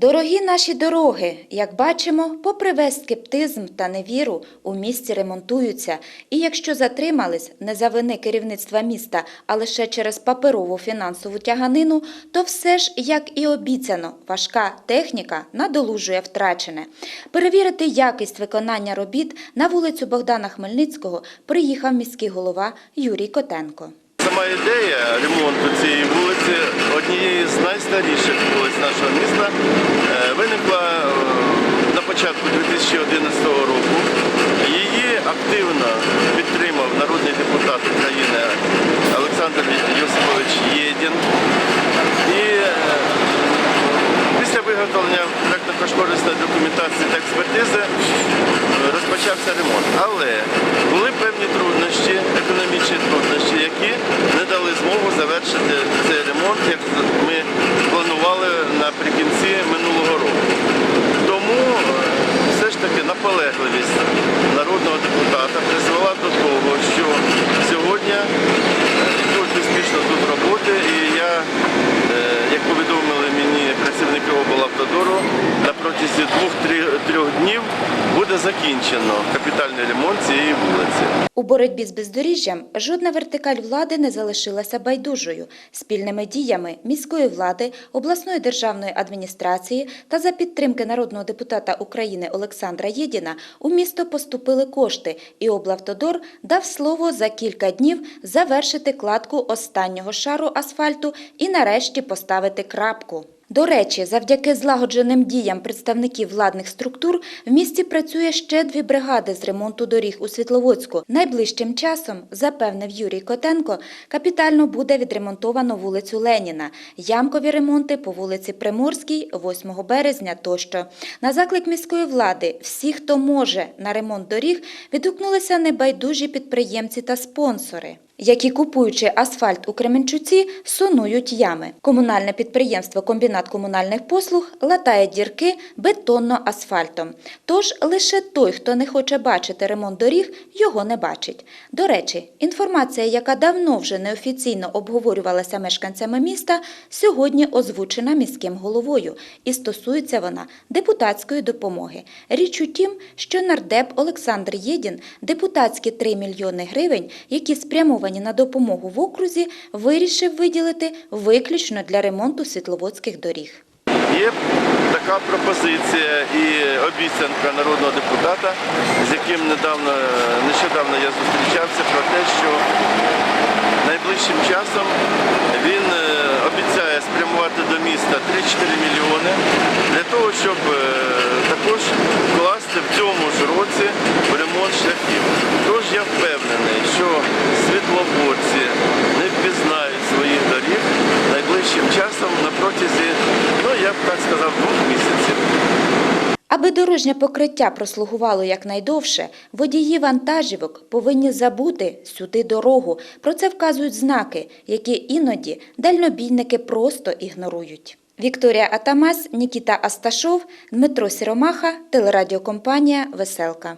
Дорогі наші дороги, як бачимо, попри весь скептизм та невіру, у місті ремонтуються. І якщо затримались не за вини керівництва міста, а лише через паперову фінансову тяганину, то все ж, як і обіцяно, важка техніка надолужує втрачене. Перевірити якість виконання робіт на вулицю Богдана Хмельницького приїхав міський голова Юрій Котенко. Сама ідея ремонту цієї вулиці, найстаріших вулиць нашого міста, е, виникла е, на початку 2011 року. Її активно підтримав народний депутат України Олександр Йосипович Єдін. І е, після виготовлення проектно-кошторисної документації та експертизи розпочався ремонт. Але були певні труднощі, економічні труднощі, які не дали змогу завершити цей ремонт, як ми планували наприкінці минулого року. Тому е, все ж таки наполегливість народного депутата призвела до того, що сьогодні е, йдуть успішно тут роботи, і я, е, як повідомили мені працівники облавтодору, на протязі двох-трьох днів буде закінчено капітальний ремонт цієї вулиці. У боротьбі з бездоріжжям жодна вертикаль влади не залишилася байдужою. Спільними діями міської влади, обласної державної адміністрації та за підтримки народного депутата України Олександра Єдіна у місто поступили кошти, і облавтодор дав слово за кілька днів завершити кладку останнього шару асфальту і нарешті поставити крапку. До речі, завдяки злагодженим діям представників владних структур в місті працює ще дві бригади з ремонту доріг у Світловодську. Найближчим часом, запевнив Юрій Котенко, капітально буде відремонтовано вулицю Леніна, ямкові ремонти по вулиці Приморській, 8 березня тощо. На заклик міської влади всі, хто може на ремонт доріг, відгукнулися небайдужі підприємці та спонсори які, купуючи асфальт у Кременчуці, сонують ями. Комунальне підприємство «Комбінат комунальних послуг» латає дірки бетонно-асфальтом. Тож лише той, хто не хоче бачити ремонт доріг, його не бачить. До речі, інформація, яка давно вже неофіційно обговорювалася мешканцями міста, сьогодні озвучена міським головою, і стосується вона депутатської допомоги. Річ у тім, що нардеп Олександр Єдін депутатські 3 мільйони гривень, які спрямовані на допомогу в окрузі, вирішив виділити виключно для ремонту світловодських доріг. Є така пропозиція і обіцянка народного депутата, з яким недавно, нещодавно я зустрічався, про те, що найближчим часом він е, обіцяє спрямувати до міста 3-4 мільйони для того, щоб е, також вкласти в цьому ж році ремонт шляхів. Тож я впевнений, що світловодці не впізнають своїх доріг найближчим часом на протязі, ну я б так сказав, двох місяців. Аби дорожнє покриття прослугувало якнайдовше, водії вантажівок повинні забути сюди дорогу. Про це вказують знаки, які іноді дальнобійники просто ігнорують. Вікторія Атамас, Нікіта Асташов, Дмитро Сіромаха, телерадіокомпанія Веселка.